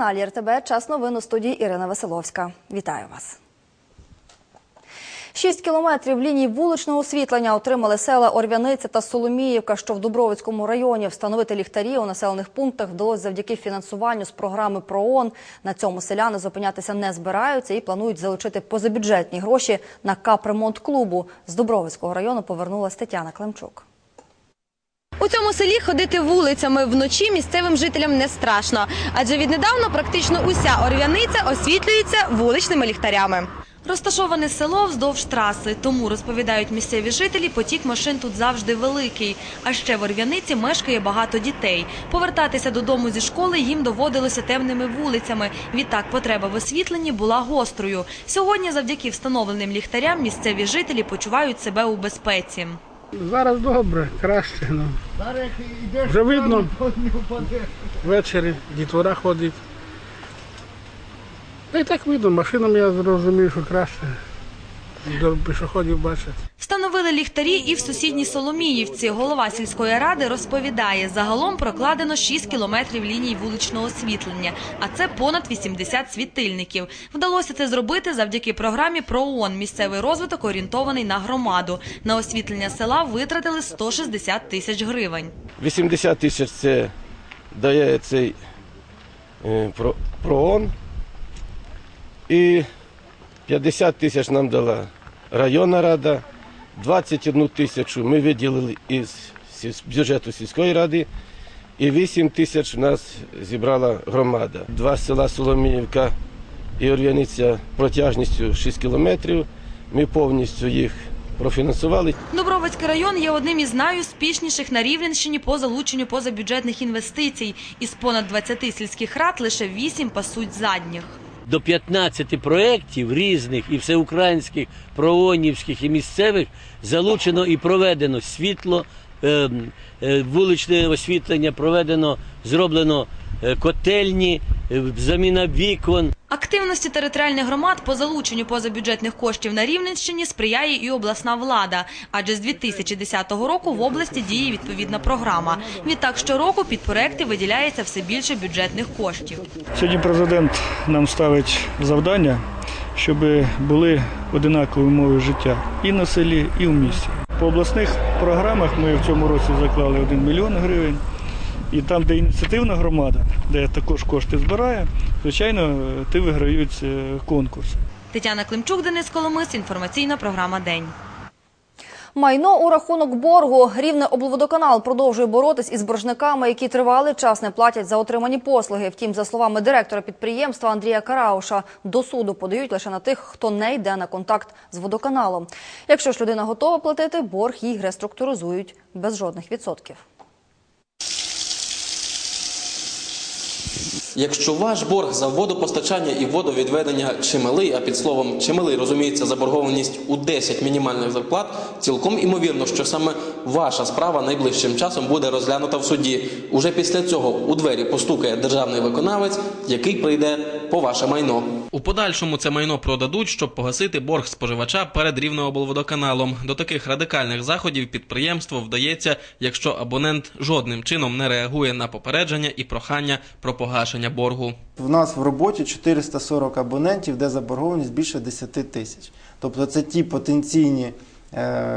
На телеканалі РТБ час новин у студії Ірина Веселовська. Вітаю вас. Шість кілометрів ліній вуличного освітлення отримали села Орвяниця та Соломіївка, що в Дубровицькому районі. Встановити ліхтарі у населених пунктах вдалося завдяки фінансуванню з програми ПРООН. На цьому селяни зупинятися не збираються і планують залучити позабюджетні гроші на капремонт клубу. З Дубровицького району повернулась Тетяна Климчук. У цьому селі ходити вулицями вночі місцевим жителям не страшно, адже віднедавна практично уся орвяниця освітлюється вуличними ліхтарями. Розташоване село вздовж траси, тому розповідають місцеві жителі, потік машин тут завжди великий. А ще в Орв'яниці мешкає багато дітей. Повертатися додому зі школи їм доводилося темними вулицями. Відтак потреба в освітленні була гострою. Сьогодні, завдяки встановленим ліхтарям, місцеві жителі почувають себе у безпеці. Зараз добре, краще. Ну. Вже видно. Ввечері дітвора ходить. Та й так видно, машинам я зрозумів, що краще. До пішоходів бачать. Встановили ліхтарі і в сусідній Соломіївці. Голова сільської ради розповідає, загалом прокладено 6 кілометрів ліній вуличного освітлення, а це понад 80 світильників. Вдалося це зробити завдяки програмі ПРООН. Місцевий розвиток орієнтований на громаду. На освітлення села витратили 160 тисяч гривень. 80 тисяч це дає цей е, проон. І 50 тисяч нам дала районна рада, 21 тисячу ми виділили із бюджету сільської ради, і 8 тисяч нас зібрала громада. Два села Соломіївка і Орв'яниця протяжністю 6 кілометрів. Ми повністю їх профінансували. Дубровицький район є одним із найуспішніших на Рівненщині по залученню позабюджетних інвестицій. Із понад 20 сільських рад лише 8 пасуть задніх. До 15 проєктів різних і всеукраїнських, проонівських і місцевих залучено і проведено світло, е, е, вуличне освітлення, проведено, зроблено е, котельні, заміна вікон. Активності територіальних громад по залученню позабюджетних коштів на Рівненщині сприяє і обласна влада, адже з 2010 року в області діє відповідна програма. Відтак щороку під проекти виділяється все більше бюджетних коштів. Сьогодні президент нам ставить завдання, щоб були одинакові умови життя і на селі, і в місті. По обласних програмах ми в цьому році заклали 1 мільйон гривень. І там, де ініціативна громада, де також кошти збирає, звичайно, ти виграють е, конкурси. Тетяна Климчук, Денис Коломис, інформаційна програма День. Майно у рахунок боргу. Рівне облводоканал продовжує боротись із боржниками, які тривалий час не платять за отримані послуги. Втім, за словами директора підприємства Андрія Карауша, до суду подають лише на тих, хто не йде на контакт з водоканалом. Якщо ж людина готова платити, борг їй реструктуризують без жодних відсотків. Якщо ваш борг за водопостачання і водовідведення чималий, а під словом чималий розуміється заборгованість у 10 мінімальних зарплат, цілком імовірно, що саме ваша справа найближчим часом буде розглянута в суді. Уже після цього у двері постукає державний виконавець, який прийде по ваше майно. У подальшому це майно продадуть, щоб погасити борг споживача перед Рівнеоблводоканалом. До таких радикальних заходів підприємство вдається, якщо абонент жодним чином не реагує на попередження і прохання про погашення боргу. В нас в роботі 440 абонентів, де заборгованість більше 10 тисяч. Тобто це ті потенційні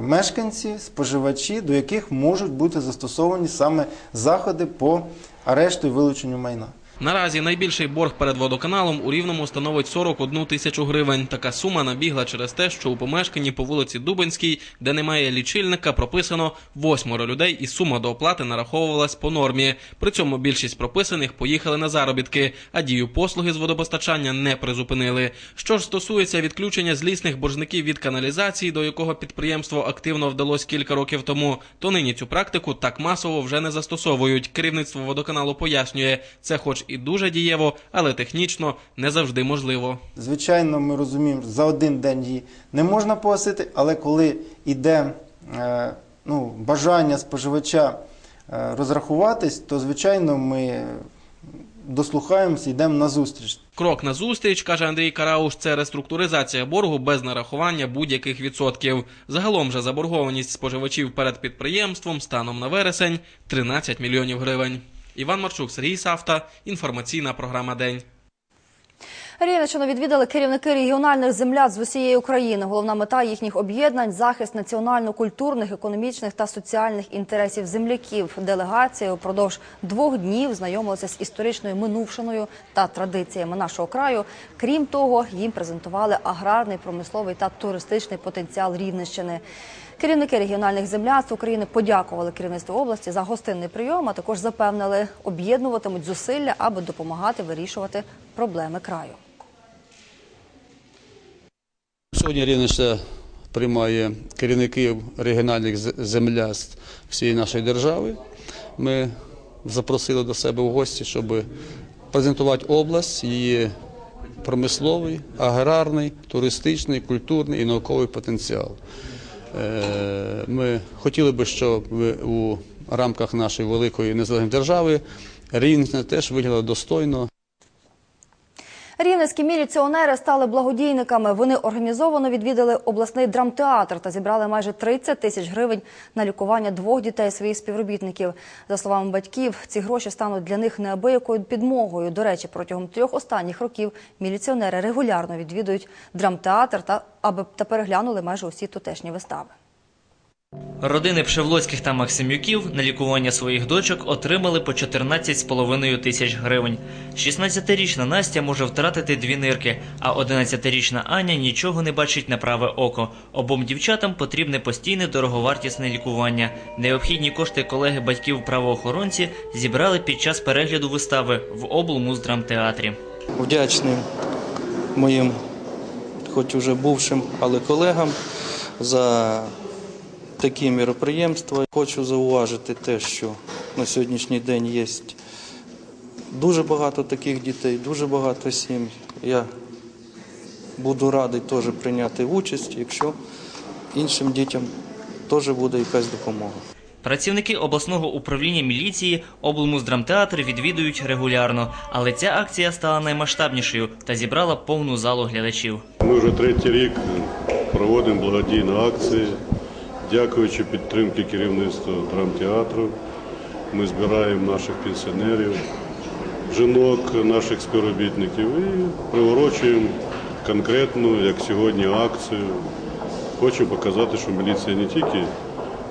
мешканці, споживачі, до яких можуть бути застосовані саме заходи по арешту і вилученню майна. Наразі найбільший борг перед водоканалом у Рівному становить 41 тисячу гривень. Така сума набігла через те, що у помешканні по вулиці Дубинській, де немає лічильника, прописано восьмеро людей, і сума до оплати нараховувалась по нормі. При цьому більшість прописаних поїхали на заробітки, а дію послуги з водопостачання не призупинили. Що ж стосується відключення злісних боржників від каналізації, до якого підприємство активно вдалось кілька років тому, то нині цю практику так масово вже не застосовують. Керівництво водоканалу пояснює, це хоч і дуже дієво, але технічно не завжди можливо. Звичайно, ми розуміємо, за один день її не можна погасити, але коли йде е, ну, бажання споживача е, розрахуватись, то звичайно ми дослухаємося, йдемо на зустріч. Крок на зустріч, каже Андрій Карауш, це реструктуризація боргу без нарахування будь-яких відсотків. Загалом же заборгованість споживачів перед підприємством станом на вересень 13 мільйонів гривень. Іван Марчук, Сергій Савта. Інформаційна програма День. Рівненщину відвідали керівники регіональних землят з усієї України. Головна мета їхніх об'єднань захист національно-культурних, економічних та соціальних інтересів земляків. Делегація упродовж двох днів знайомилася з історичною минувшиною та традиціями нашого краю. Крім того, їм презентували аграрний, промисловий та туристичний потенціал Рівненщини. Керівники регіональних земляцтв України подякували керівництву області за гостинний прийом, а також запевнили, об'єднуватимуть зусилля, аби допомагати вирішувати проблеми краю. Сьогодні Рівненщина приймає керівників регіональних земляств всієї нашої держави. Ми запросили до себе в гості, щоб презентувати область, її промисловий, аграрний, туристичний, культурний і науковий потенціал. Е, Ми хотіли би, щоб у рамках нашої великої незалежної держави Рівненщина теж виглядала достойно. Рівненські міліціонери стали благодійниками. Вони організовано відвідали обласний драмтеатр та зібрали майже 30 тисяч гривень на лікування двох дітей своїх співробітників. За словами батьків, ці гроші стануть для них неабиякою підмогою. До речі, протягом трьох останніх років міліціонери регулярно відвідують драмтеатр та аби та переглянули майже усі тутешні вистави. Родини Пшевлоцьких та Максимюків на лікування своїх дочок отримали по 14,5 тисяч гривень. 16-річна Настя може втратити дві нирки, а 11-річна Аня нічого не бачить на праве око. Обом дівчатам потрібне постійне дороговартісне лікування. Необхідні кошти колеги батьків правоохоронці зібрали під час перегляду вистави в облмуздрамтеатрі. вдячний моїм, хоч уже бувшим, але колегам за такі міроприємства. Хочу зауважити те, що на сьогоднішній день є дуже багато таких дітей, дуже багато сім'й. Я буду радий теж прийняти участь, якщо іншим дітям теж буде якась допомога. Працівники обласного управління міліції облмуздрамтеатр відвідують регулярно, але ця акція стала наймасштабнішою та зібрала повну залу глядачів. Ми вже третій рік проводимо благодійні акції. Дякуючи підтримки керівництва драмтеатру, ми збираємо наших пенсіонерів, жінок, наших співробітників і приворочуємо конкретну, як сьогодні, акцію. Хочу показати, що міліція не тільки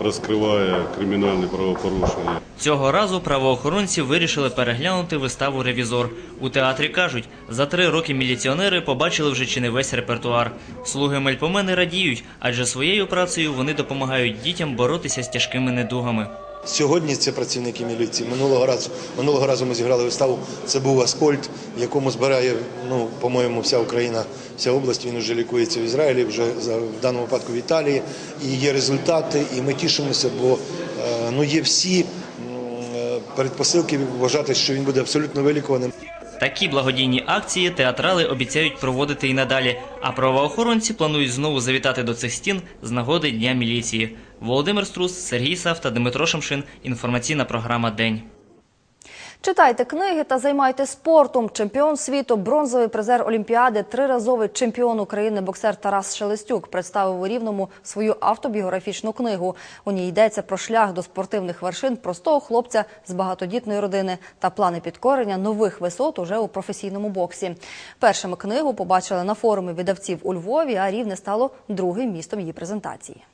розкриває кримінальні правопорушення, Цього разу правоохоронці вирішили переглянути виставу Ревізор. У театрі кажуть, за три роки міліціонери побачили вже чи не весь репертуар. Слуги мельпомени радіють, адже своєю працею вони допомагають дітям боротися з тяжкими недугами. Сьогодні це працівники міліції. Минулого разу минулого разу ми зіграли виставу. Це був Аскольд, якому збирає, ну по-моєму, вся Україна, вся область. Він вже лікується в Ізраїлі, вже в даному випадку в Італії. І є результати, і ми тішимося, бо е, ну є всі е, передпосилки вважати, що він буде абсолютно вилікуваним. Такі благодійні акції театрали обіцяють проводити і надалі. А правоохоронці планують знову завітати до цих стін з нагоди Дня міліції. Володимир Струс, Сергій Савта, Дмитро Шамшин. Інформаційна програма День. Читайте книги та займайтесь спортом. Чемпіон світу, бронзовий призер Олімпіади, триразовий чемпіон України боксер Тарас Шелестюк представив у Рівному свою автобіографічну книгу. У ній йдеться про шлях до спортивних вершин простого хлопця з багатодітної родини та плани підкорення нових висот уже у професійному боксі. Першими книгу побачили на форумі видавців у Львові, а Рівне стало другим містом її презентації.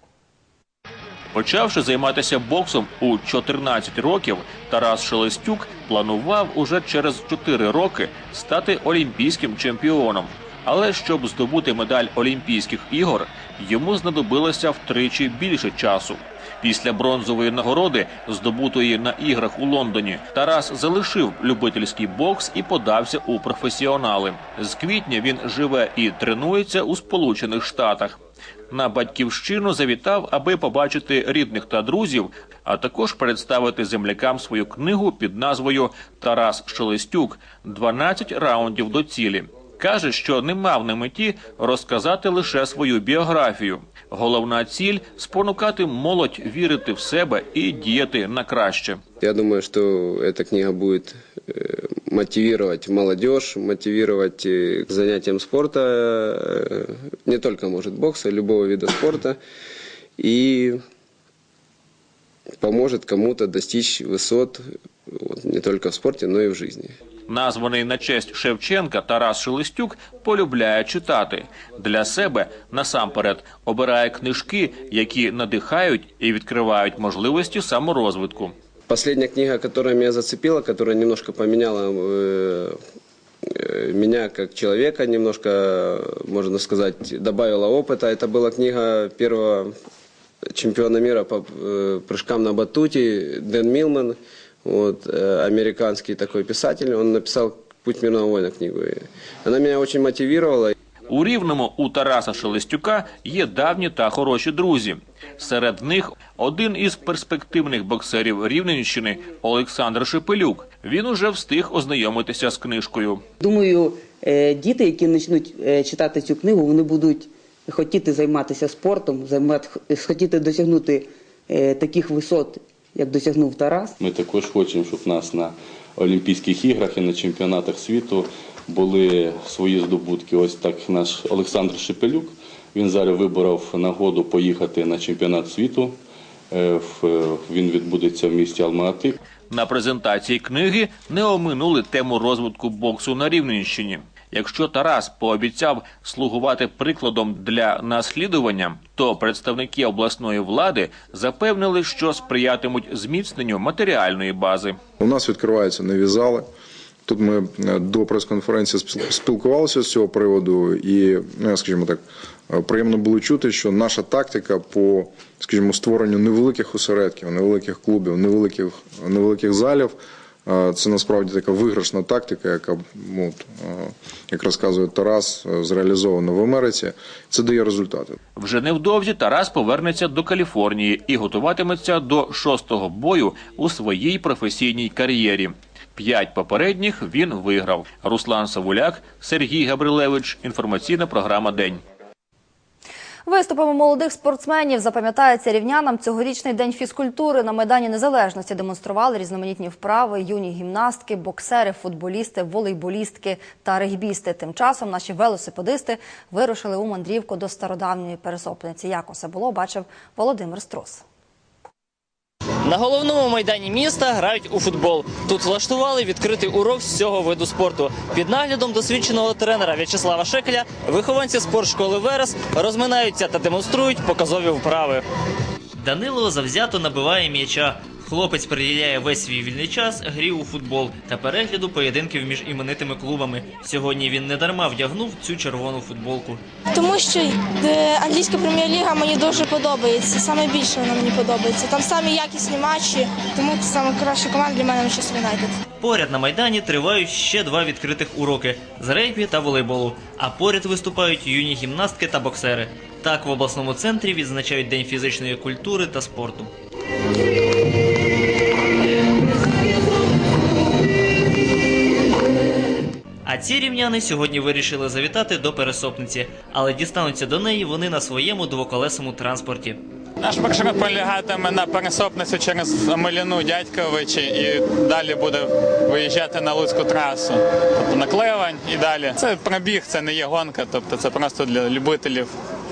Почавши займатися боксом у 14 років, Тарас Шелестюк планував уже через 4 роки стати олімпійським чемпіоном. Але щоб здобути медаль Олімпійських ігор, йому знадобилося втричі більше часу. Після бронзової нагороди, здобутої на іграх у Лондоні, Тарас залишив любительський бокс і подався у професіонали. З квітня він живе і тренується у Сполучених Штатах. На батьківщину завітав, аби побачити рідних та друзів, а також представити землякам свою книгу під назвою Тарас Шелестюк «12 раундів до цілі Каже, що не мав на меті розказати лише свою біографію. Головна ціль спонукати молодь вірити в себе і діяти на краще. Я думаю, что эта книга будет э, мотивировать молодежь, мотивировать э, к занятиям спорта, э, не только, может, бокса, любого вида спорта, и поможет кому-то достичь высот вот, не только в спорте, но и в жизни. Названий на честь Шевченка Тарас Шелестюк полюбляє читати. Для себе насамперед обирає книжки, які надихають і відкривають можливості саморозвитку. Последняя книга, которая меня зацепила, которая немножко поменяла э, э, меня как человека, немножко, можно сказать, добавила опыта, это была книга первого чемпиона мира по э, прыжкам на батуте Дэн Милман, вот, э, американский такой писатель, он написал «Путь мирного воина» книгу. И Она меня очень мотивировала. У Рівному у Тараса Шелестюка є давні та хороші друзі. Серед них один із перспективних боксерів Рівненщини Олександр Шепелюк. Він уже встиг ознайомитися з книжкою. Думаю, е, діти, які почнуть е, читати цю книгу, вони будуть хотіти займатися спортом, займати, хотіти досягнути е, таких висот, як досягнув Тарас. Ми також хочемо, щоб нас на Олімпійських іграх і на чемпіонатах світу були свої здобутки. Ось так наш Олександр Шепелюк. Він зараз виборов нагоду поїхати на чемпіонат світу. Е, Він відбудеться в місті Алма-Ати. На презентації книги не оминули тему розвитку боксу на Рівненщині. Якщо Тарас пообіцяв слугувати прикладом для наслідування, то представники обласної влади запевнили, що сприятимуть зміцненню матеріальної бази. У нас відкриваються нові зали. Тут ми е, до прес-конференції спіл- спілкувалися з цього приводу, і ну, скажімо так, е, приємно було чути, що наша тактика по, скажімо, створенню невеликих осередків, невеликих клубів, невеликих, невеликих залів. Це насправді така виграшна тактика, яка, ну, от, як розказує Тарас, е, зреалізована в Америці. Це дає результати. Вже невдовзі Тарас повернеться до Каліфорнії і готуватиметься до шостого бою у своїй професійній кар'єрі. П'ять попередніх він виграв. Руслан Савуляк, Сергій Габрилевич. Інформаційна програма День. Виступами молодих спортсменів запам'ятається рівнянам цьогорічний день фізкультури на Майдані Незалежності. Демонстрували різноманітні вправи, юні гімнастки, боксери, футболісти, волейболістки та регбісти. Тим часом наші велосипедисти вирушили у мандрівку до стародавньої пересопниці. Як усе було, бачив Володимир Струс. На головному майдані міста грають у футбол. Тут влаштували відкритий урок з цього виду спорту. Під наглядом досвідченого тренера В'ячеслава Шекеля вихованці спортшколи Верес розминаються та демонструють показові вправи. Данило завзято набиває м'яча. Хлопець приділяє весь свій вільний час грі у футбол та перегляду поєдинків між іменитими клубами. Сьогодні він недарма вдягнув цю червону футболку. Тому що е, англійська прем'єр-ліга мені дуже подобається. Саме більше вона мені подобається. Там самі якісні матчі, тому це саме краща команда для мене Манчестер Юнайтед. Поряд на майдані тривають ще два відкритих уроки з регбі та волейболу. А поряд виступають юні гімнастки та боксери. Так в обласному центрі відзначають День фізичної культури та спорту. А ці рівняни сьогодні вирішили завітати до пересопниці, але дістануться до неї вони на своєму двоколесому транспорті. Наш маршрут полягатиме на пересопницю через Омеляну Дядьковичі і далі буде виїжджати на Луцьку трасу. Тобто на Клевань і далі. Це пробіг, це не є гонка, тобто це просто для любителів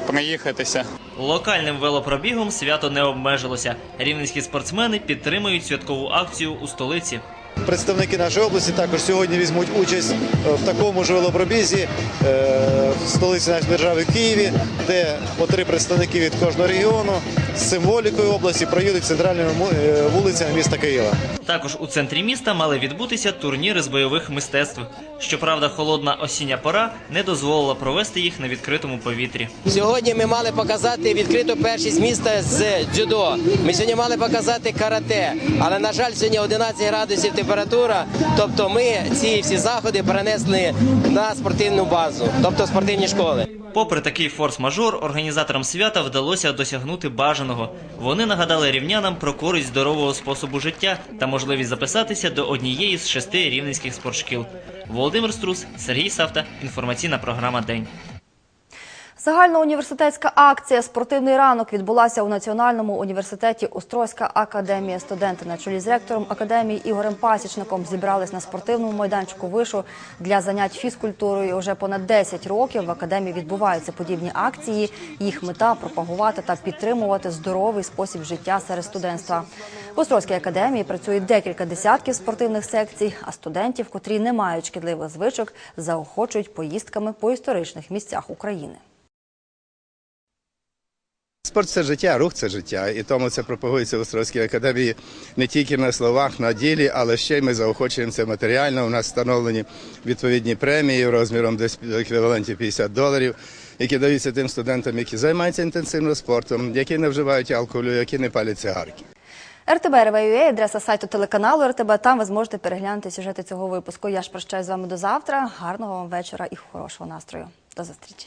проїхатися. Локальним велопробігом свято не обмежилося. Рівненські спортсмени підтримують святкову акцію у столиці. Представники нашої області також сьогодні візьмуть участь е, в такому ж велопробізі е, в столиці нашої держави Києві, де по три представники від кожного регіону з символікою області проїдуть центральними е, вулицями міста Києва. Також у центрі міста мали відбутися турніри з бойових мистецтв. Щоправда, холодна осіння пора не дозволила провести їх на відкритому повітрі. Сьогодні ми мали показати відкриту першість міста з дзюдо. Ми сьогодні мали показати карате, але на жаль, сьогодні 11 градусів температура. Тобто ми ці всі заходи перенесли на спортивну базу, тобто спортивні школи. Попри такий форс-мажор, організаторам свята вдалося досягнути бажаного. Вони нагадали рівнянам про користь здорового способу життя та можливість записатися до однієї з шести рівненських спортшкіл. Володимир Струс, Сергій Савта. Інформаційна програма День. Загальноуніверситетська акція Спортивний ранок відбулася у Національному університеті Острозька академія. Студенти на чолі з ректором академії Ігорем Пасічником зібрались на спортивному майданчику вишу для занять фізкультурою. Уже понад 10 років в академії відбуваються подібні акції. Їх мета пропагувати та підтримувати здоровий спосіб життя серед студентства. В Острозькій академії працює декілька десятків спортивних секцій, а студентів, котрі не мають шкідливих звичок, заохочують поїздками по історичних місцях України. Спорт це життя, рух це життя, і тому це пропагується в Острозькій академії не тільки на словах, на ділі, але ще й ми заохочуємо це матеріально. У нас встановлені відповідні премії розміром десь еквіваленті 50 доларів, які даються тим студентам, які займаються інтенсивно спортом, які не вживають алкоголю, які не палять цигарки. РТБ адреса сайту телеканалу РТБ. Там ви зможете переглянути сюжети цього випуску. Я ж прощаюсь з вами до завтра. Гарного вам вечора і хорошого настрою. До зустрічі.